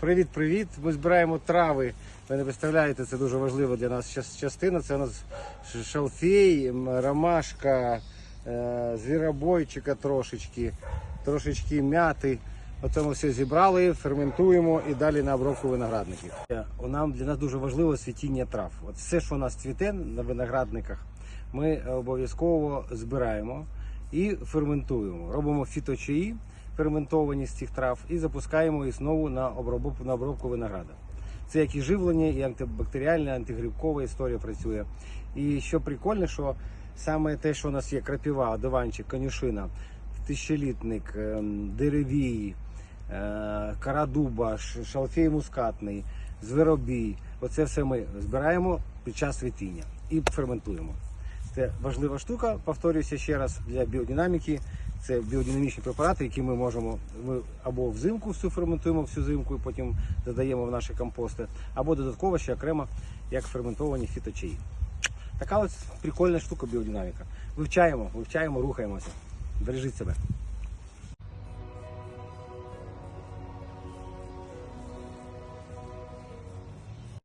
Привіт-привіт! Ми збираємо трави. Ви не представляєте, це дуже важливо для нас час- частина. Це у нас шалфей, ромашка, е, звіробойчика трошечки, трошечки м'яти. Оце ми все зібрали, ферментуємо і далі на обробку виноградників. Е, Нам для нас дуже важливо світіння трав. От все, що у нас цвіте на виноградниках, ми обов'язково збираємо і ферментуємо. Робимо фіточаї ферментовані з цих трав і запускаємо їх знову на обробку, на обробку винограда. Це як і живлення, і антибактеріальна, антигрибкова історія працює. І що прикольно, що саме те, що у нас є крапіва, одуванчик, конюшина, тисячолітник, ем, деревій, е, карадуба, шалфей мускатний, зверобій. Оце все ми збираємо під час цвітіння і ферментуємо. Це важлива штука, повторююся ще раз для біодинаміки. Це біодинамічні препарати, які ми можемо ми або взимку всю ферментуємо всю зимку і потім додаємо в наші компости, або додатково ще окремо як ферментовані фіточаї. Така ось прикольна штука біодинаміка. Вивчаємо, вивчаємо, рухаємося. Бережіть себе.